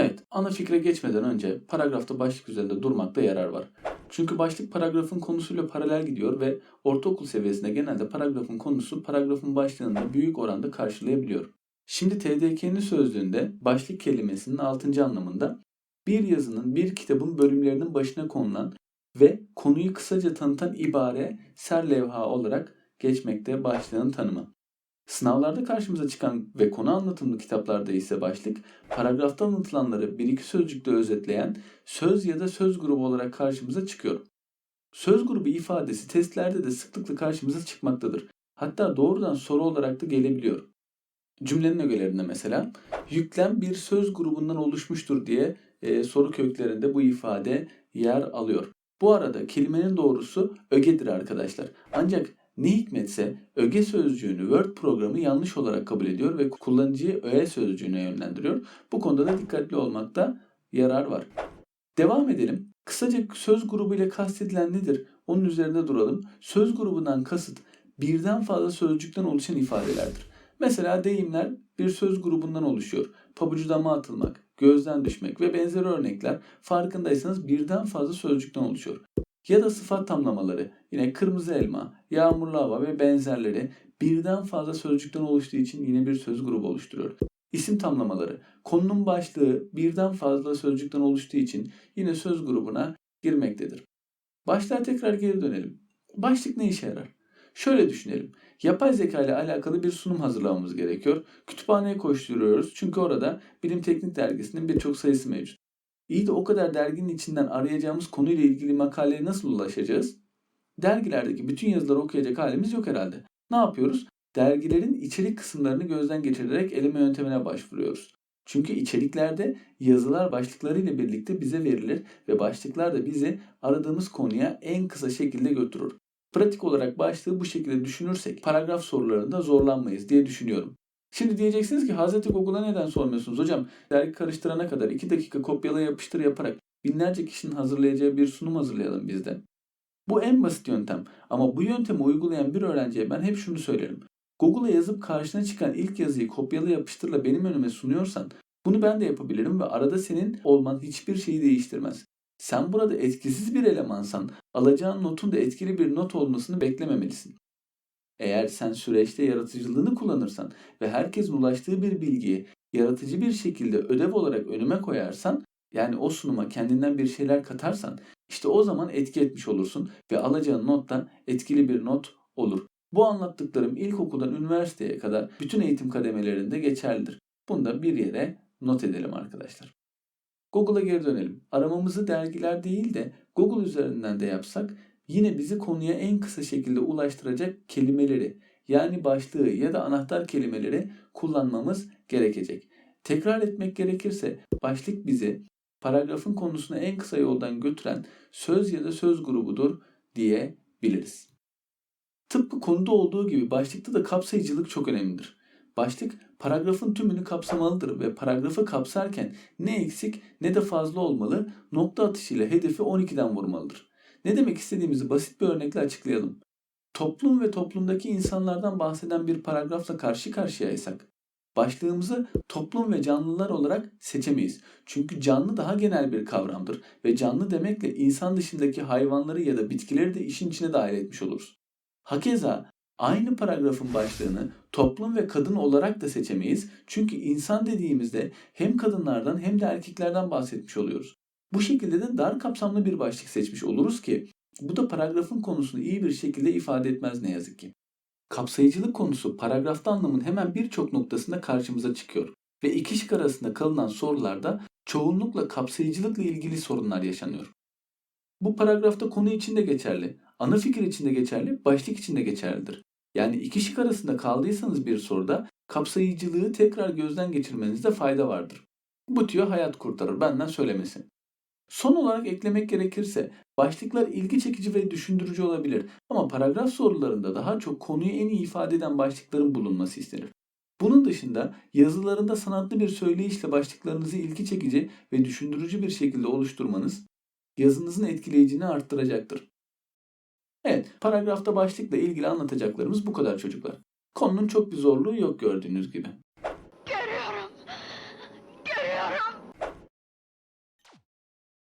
Evet, ana fikre geçmeden önce paragrafta başlık üzerinde durmakta yarar var. Çünkü başlık paragrafın konusuyla paralel gidiyor ve ortaokul seviyesinde genelde paragrafın konusu paragrafın başlığında büyük oranda karşılayabiliyor. Şimdi TDK'nin sözlüğünde başlık kelimesinin 6. anlamında bir yazının bir kitabın bölümlerinin başına konulan ve konuyu kısaca tanıtan ibare serlevha olarak geçmekte başlığın tanımı. Sınavlarda karşımıza çıkan ve konu anlatımlı kitaplarda ise başlık, paragrafta anlatılanları bir iki sözcükte özetleyen söz ya da söz grubu olarak karşımıza çıkıyor. Söz grubu ifadesi testlerde de sıklıkla karşımıza çıkmaktadır. Hatta doğrudan soru olarak da gelebiliyor. Cümlenin ögelerinde mesela yüklem bir söz grubundan oluşmuştur diye e, soru köklerinde bu ifade yer alıyor. Bu arada kelimenin doğrusu ögedir arkadaşlar. Ancak ne hikmetse öge sözcüğünü Word programı yanlış olarak kabul ediyor ve kullanıcıyı öğe sözcüğüne yönlendiriyor. Bu konuda da dikkatli olmakta yarar var. Devam edelim. Kısaca söz grubu ile kastedilen nedir? Onun üzerinde duralım. Söz grubundan kasıt birden fazla sözcükten oluşan ifadelerdir. Mesela deyimler bir söz grubundan oluşuyor. Pabucu dama atılmak, gözden düşmek ve benzeri örnekler farkındaysanız birden fazla sözcükten oluşuyor. Ya da sıfat tamlamaları yine kırmızı elma, yağmurlu hava ve benzerleri birden fazla sözcükten oluştuğu için yine bir söz grubu oluşturuyor. İsim tamlamaları konunun başlığı birden fazla sözcükten oluştuğu için yine söz grubuna girmektedir. Başlığa tekrar geri dönelim. Başlık ne işe yarar? Şöyle düşünelim. Yapay zeka ile alakalı bir sunum hazırlamamız gerekiyor. Kütüphaneye koşturuyoruz çünkü orada Bilim Teknik Dergisi'nin birçok sayısı mevcut. İyi de o kadar derginin içinden arayacağımız konuyla ilgili makaleye nasıl ulaşacağız? Dergilerdeki bütün yazıları okuyacak halimiz yok herhalde. Ne yapıyoruz? Dergilerin içerik kısımlarını gözden geçirerek eleme yöntemine başvuruyoruz. Çünkü içeriklerde yazılar başlıklarıyla birlikte bize verilir ve başlıklar da bizi aradığımız konuya en kısa şekilde götürür. Pratik olarak başlığı bu şekilde düşünürsek paragraf sorularında zorlanmayız diye düşünüyorum. Şimdi diyeceksiniz ki Hazreti Google'a neden sormuyorsunuz hocam? Dergi karıştırana kadar 2 dakika kopyala yapıştır yaparak binlerce kişinin hazırlayacağı bir sunum hazırlayalım bizde. Bu en basit yöntem ama bu yöntemi uygulayan bir öğrenciye ben hep şunu söylerim. Google'a yazıp karşına çıkan ilk yazıyı kopyala yapıştırla benim önüme sunuyorsan bunu ben de yapabilirim ve arada senin olman hiçbir şeyi değiştirmez. Sen burada etkisiz bir elemansan alacağın notun da etkili bir not olmasını beklememelisin. Eğer sen süreçte yaratıcılığını kullanırsan ve herkesin ulaştığı bir bilgiyi yaratıcı bir şekilde ödev olarak önüme koyarsan yani o sunuma kendinden bir şeyler katarsan işte o zaman etki etmiş olursun ve alacağın not da etkili bir not olur. Bu anlattıklarım ilkokuldan üniversiteye kadar bütün eğitim kademelerinde geçerlidir. Bunu da bir yere not edelim arkadaşlar. Google'a geri dönelim. Aramamızı dergiler değil de Google üzerinden de yapsak yine bizi konuya en kısa şekilde ulaştıracak kelimeleri yani başlığı ya da anahtar kelimeleri kullanmamız gerekecek. Tekrar etmek gerekirse başlık bizi paragrafın konusuna en kısa yoldan götüren söz ya da söz grubudur diyebiliriz. Tıpkı konuda olduğu gibi başlıkta da kapsayıcılık çok önemlidir. Başlık paragrafın tümünü kapsamalıdır ve paragrafı kapsarken ne eksik ne de fazla olmalı, nokta atışıyla hedefi 12'den vurmalıdır. Ne demek istediğimizi basit bir örnekle açıklayalım. Toplum ve toplumdaki insanlardan bahseden bir paragrafla karşı karşıyaysak, başlığımızı toplum ve canlılar olarak seçemeyiz. Çünkü canlı daha genel bir kavramdır ve canlı demekle insan dışındaki hayvanları ya da bitkileri de işin içine dahil etmiş oluruz. Hakeza aynı paragrafın başlığını toplum ve kadın olarak da seçemeyiz. Çünkü insan dediğimizde hem kadınlardan hem de erkeklerden bahsetmiş oluyoruz. Bu şekilde de dar kapsamlı bir başlık seçmiş oluruz ki bu da paragrafın konusunu iyi bir şekilde ifade etmez ne yazık ki. Kapsayıcılık konusu paragrafta anlamın hemen birçok noktasında karşımıza çıkıyor ve iki şık arasında kalınan sorularda çoğunlukla kapsayıcılıkla ilgili sorunlar yaşanıyor. Bu paragrafta konu için de geçerli, ana fikir için de geçerli, başlık için de geçerlidir. Yani iki şık arasında kaldıysanız bir soruda kapsayıcılığı tekrar gözden geçirmenizde fayda vardır. Bu tüyo hayat kurtarır benden söylemesi. Son olarak eklemek gerekirse başlıklar ilgi çekici ve düşündürücü olabilir ama paragraf sorularında daha çok konuyu en iyi ifade eden başlıkların bulunması istenir. Bunun dışında yazılarında sanatlı bir söyleyişle başlıklarınızı ilgi çekici ve düşündürücü bir şekilde oluşturmanız yazınızın etkileyicini arttıracaktır. Evet, paragrafta başlıkla ilgili anlatacaklarımız bu kadar çocuklar. Konunun çok bir zorluğu yok gördüğünüz gibi.